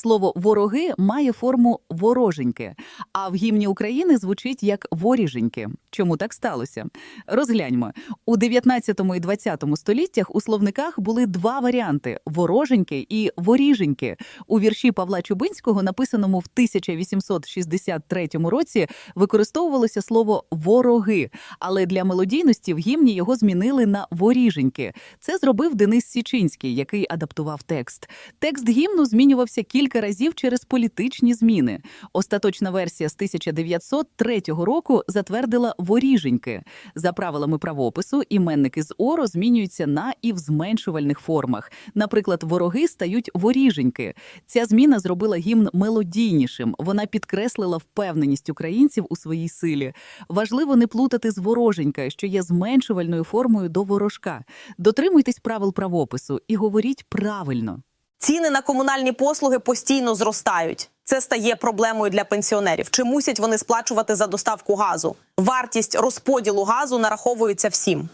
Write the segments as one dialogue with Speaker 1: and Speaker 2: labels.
Speaker 1: Слово вороги має форму вороженьки, а в гімні України звучить як воріженьки. Чому так сталося? Розгляньмо. У 19 і 20 століттях у словниках були два варіанти: вороженьки і воріженьки. У вірші Павла Чубинського, написаному в 1863 році, використовувалося слово вороги, але для мелодійності в гімні його змінили на воріженьки. Це зробив Денис Січинський, який адаптував текст. Текст гімну змінювався кілька разів через політичні зміни. Остаточна версія з 1903 року затвердила воріженьки. За правилами правопису іменники з оро змінюються на і в зменшувальних формах. Наприклад, вороги стають воріженьки. Ця зміна зробила гімн мелодійнішим. Вона підкреслила впевненість українців у своїй силі. Важливо не плутати з вороженька, що є зменшувальною формою до ворожка. Дотримуйтесь правил правопису і говоріть правильно.
Speaker 2: Ціни на комунальні послуги постійно зростають. Це стає проблемою для пенсіонерів. Чи мусять вони сплачувати за доставку газу? Вартість розподілу газу нараховується всім.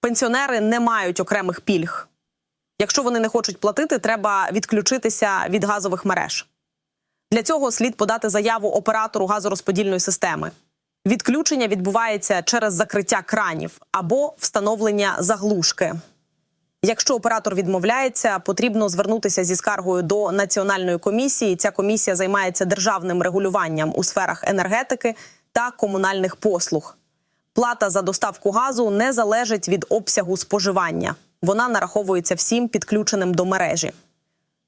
Speaker 2: Пенсіонери не мають окремих пільг. Якщо вони не хочуть платити, треба відключитися від газових мереж. Для цього слід подати заяву оператору газорозподільної системи. Відключення відбувається через закриття кранів або встановлення заглушки. Якщо оператор відмовляється, потрібно звернутися зі скаргою до національної комісії. Ця комісія займається державним регулюванням у сферах енергетики та комунальних послуг. Плата за доставку газу не залежить від обсягу споживання. Вона нараховується всім підключеним до мережі.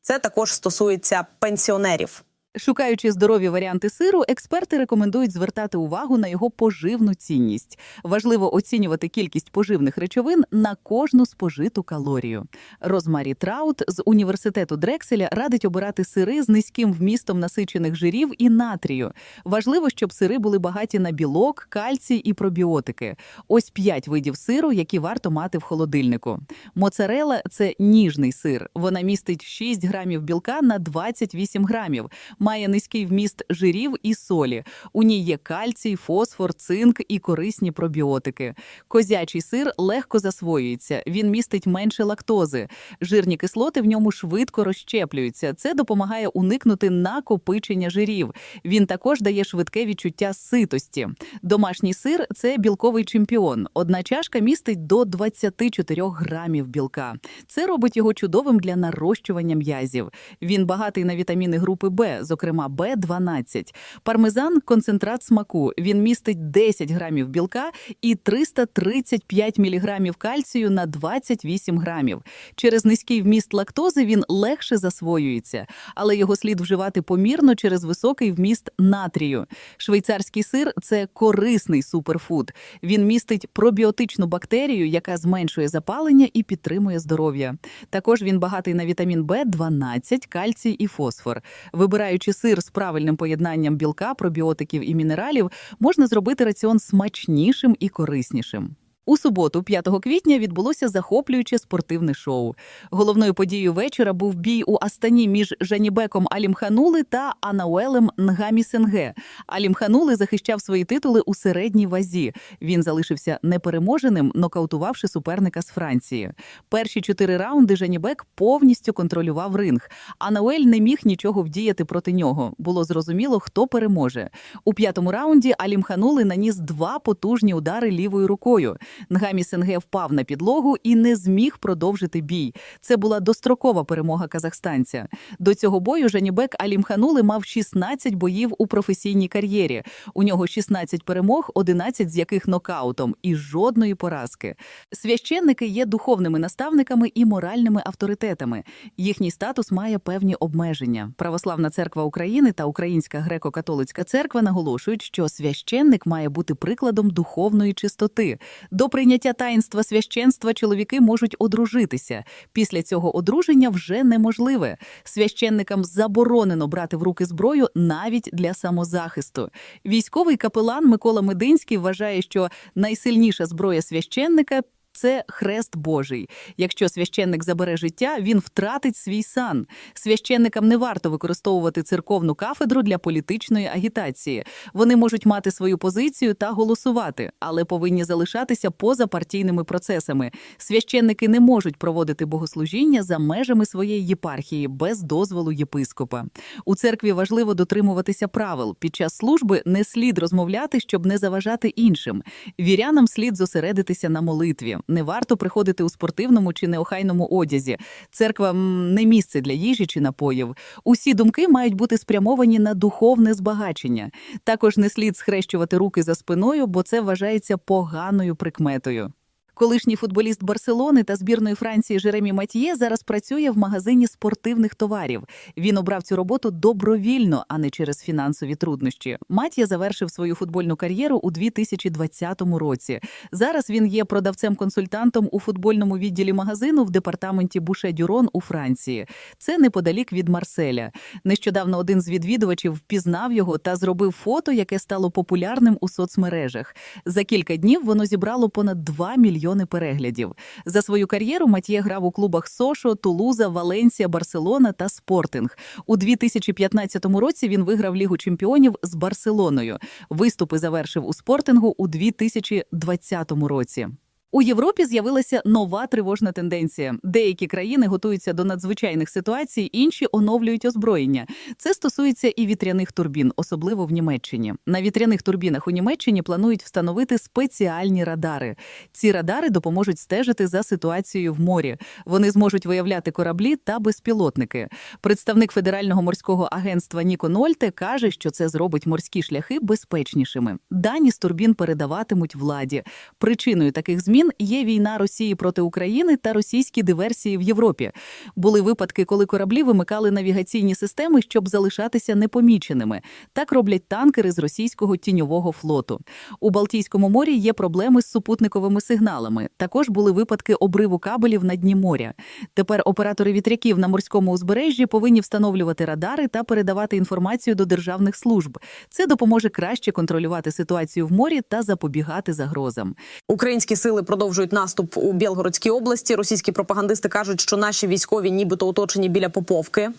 Speaker 2: Це також стосується пенсіонерів.
Speaker 1: Шукаючи здорові варіанти сиру, експерти рекомендують звертати увагу на його поживну цінність. Важливо оцінювати кількість поживних речовин на кожну спожиту калорію. Розмарі Траут з університету Дрекселя радить обирати сири з низьким вмістом насичених жирів і натрію. Важливо, щоб сири були багаті на білок, кальцій і пробіотики. Ось п'ять видів сиру, які варто мати в холодильнику. Моцарела це ніжний сир. Вона містить 6 грамів білка на 28 грамів має низький вміст жирів і солі. У ній є кальцій, фосфор, цинк і корисні пробіотики. Козячий сир легко засвоюється, він містить менше лактози. Жирні кислоти в ньому швидко розщеплюються. Це допомагає уникнути накопичення жирів. Він також дає швидке відчуття ситості. Домашній сир це білковий чемпіон. Одна чашка містить до 24 грамів білка. Це робить його чудовим для нарощування м'язів. Він багатий на вітаміни групи Б, зокрема Б12. Пармезан концентрат смаку. Він містить 10 грамів білка і 335 міліграмів кальцію на 28 грамів. Через низький вміст лактози він легше засвоюється, але його слід вживати помірно через високий вміст натрію. Швейцарський сир це корисний суперфуд. Він містить пробіотичну бактерію, яка зменшує запалення і підтримує здоров'я. Також він багатий на вітамін Б12, кальцій і фосфор. Вибираючи сир з правильним поєднанням білка, пробіотиків і мінералів, можна зробити раціон смачнішим і кориснішим. У суботу, 5 квітня, відбулося захоплююче спортивне шоу. Головною подією вечора був бій у Астані між Жанібеком Алімханули та Анауелем Нгамі Сенге. Алімханули захищав свої титули у середній вазі. Він залишився непереможеним, нокаутувавши суперника з Франції. Перші чотири раунди Жанібек повністю контролював ринг. Анауель не міг нічого вдіяти проти нього. Було зрозуміло, хто переможе. У п'ятому раунді Алімханули наніс два потужні удари лівою рукою. Нгамі Сенге впав на підлогу і не зміг продовжити бій. Це була дострокова перемога казахстанця. До цього бою Жанібек Алімханули мав 16 боїв у професійній кар'єрі. У нього 16 перемог, 11 з яких нокаутом, і жодної поразки. Священники є духовними наставниками і моральними авторитетами. Їхній статус має певні обмеження. Православна церква України та Українська греко-католицька церква наголошують, що священник має бути прикладом духовної чистоти. До прийняття таїнства священства чоловіки можуть одружитися. Після цього одруження вже неможливе. Священникам заборонено брати в руки зброю навіть для самозахисту. Військовий капелан Микола Мединський вважає, що найсильніша зброя священника це хрест Божий. Якщо священник забере життя, він втратить свій сан. Священникам не варто використовувати церковну кафедру для політичної агітації. Вони можуть мати свою позицію та голосувати, але повинні залишатися поза партійними процесами. Священники не можуть проводити богослужіння за межами своєї єпархії без дозволу єпископа. У церкві важливо дотримуватися правил. Під час служби не слід розмовляти, щоб не заважати іншим. Вірянам слід зосередитися на молитві. Не варто приходити у спортивному чи неохайному одязі. Церква не місце для їжі чи напоїв. Усі думки мають бути спрямовані на духовне збагачення. Також не слід схрещувати руки за спиною, бо це вважається поганою прикметою. Колишній футболіст Барселони та збірної Франції Жеремі Матьє зараз працює в магазині спортивних товарів. Він обрав цю роботу добровільно, а не через фінансові труднощі. Матьє завершив свою футбольну кар'єру у 2020 році. Зараз він є продавцем-консультантом у футбольному відділі магазину в департаменті Буше-Дюрон у Франції. Це неподалік від Марселя. Нещодавно один з відвідувачів впізнав його та зробив фото, яке стало популярним у соцмережах. За кілька днів воно зібрало понад 2 мільйони переглядів. За свою кар'єру Матьє грав у клубах Сошо, Тулуза, Валенсія, Барселона та Спортинг. У 2015 році він виграв Лігу чемпіонів з Барселоною. Виступи завершив у Спортингу у 2020 році. У Європі з'явилася нова тривожна тенденція. Деякі країни готуються до надзвичайних ситуацій, інші оновлюють озброєння. Це стосується і вітряних турбін, особливо в Німеччині. На вітряних турбінах у Німеччині планують встановити спеціальні радари. Ці радари допоможуть стежити за ситуацією в морі. Вони зможуть виявляти кораблі та безпілотники. Представник Федерального морського агентства Ніко Нольте каже, що це зробить морські шляхи безпечнішими. Дані з турбін передаватимуть владі. Причиною таких змін є війна Росії проти України та російські диверсії в Європі. Були випадки, коли кораблі вимикали навігаційні системи, щоб залишатися непоміченими. Так роблять танкери з російського тіньового флоту. У Балтійському морі є проблеми з супутниковими сигналами. Також були випадки обриву кабелів на дні моря. Тепер оператори вітряків на морському узбережжі повинні встановлювати радари та передавати інформацію до державних служб. Це допоможе краще контролювати ситуацію в морі та запобігати загрозам.
Speaker 2: Українські сили продовжують наступ у Білгородській області. Російські пропагандисти кажуть, що наші військові нібито оточені біля Поповки.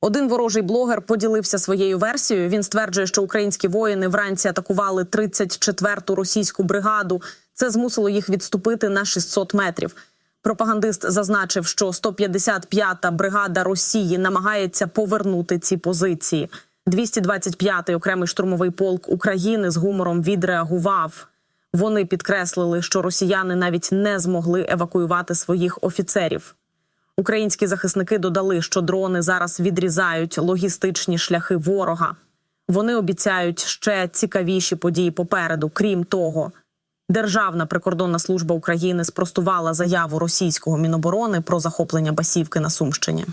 Speaker 2: Один ворожий блогер поділився своєю версією. Він стверджує, що українські воїни вранці атакували 34-ту російську бригаду. Це змусило їх відступити на 600 метрів. Пропагандист зазначив, що 155-та бригада Росії намагається повернути ці позиції. 225-й окремий штурмовий полк України з гумором відреагував. Вони підкреслили, що росіяни навіть не змогли евакуювати своїх офіцерів. Українські захисники додали, що дрони зараз відрізають логістичні шляхи ворога. Вони обіцяють ще цікавіші події попереду. Крім того, Державна прикордонна служба України спростувала заяву російського міноборони про захоплення басівки на Сумщині.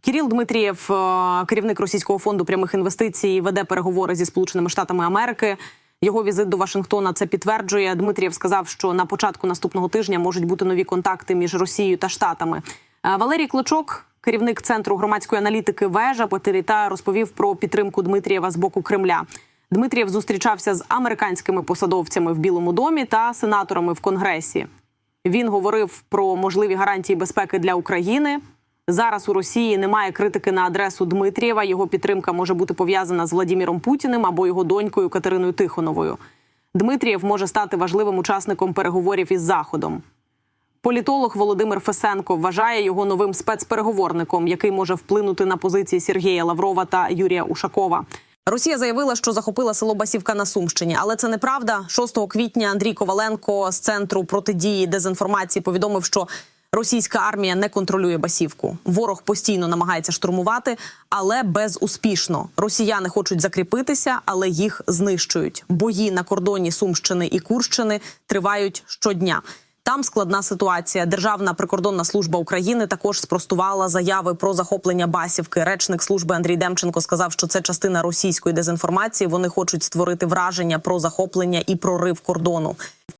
Speaker 2: Кіріл Дмитрієв, е, керівник російського фонду прямих інвестицій, веде переговори зі Сполученими Штатами Америки. Його візит до Вашингтона це підтверджує. Дмитрієв сказав, що на початку наступного тижня можуть бути нові контакти між Росією та Штатами. Е, Валерій Клочок, керівник центру громадської аналітики Вежа Потеріта, розповів про підтримку Дмитрієва з боку Кремля. Дмитрієв зустрічався з американськими посадовцями в Білому домі та сенаторами в Конгресі. Він говорив про можливі гарантії безпеки для України. Зараз у Росії немає критики на адресу Дмитрієва. Його підтримка може бути пов'язана з Владіміром Путіним або його донькою Катериною Тихоновою. Дмитрієв може стати важливим учасником переговорів із Заходом. Політолог Володимир Фесенко вважає його новим спецпереговорником, який може вплинути на позиції Сергія Лаврова та Юрія Ушакова. Росія заявила, що захопила село Басівка на Сумщині, але це неправда. 6 квітня Андрій Коваленко з центру протидії дезінформації повідомив, що російська армія не контролює Басівку. Ворог постійно намагається штурмувати, але безуспішно. Росіяни хочуть закріпитися, але їх знищують. Бої на кордоні Сумщини і Курщини тривають щодня. Там складна ситуація. Державна прикордонна служба України також спростувала заяви про захоплення Басівки. Речник служби Андрій Демченко сказав, що це частина російської дезінформації. Вони хочуть створити враження про захоплення і прорив кордону.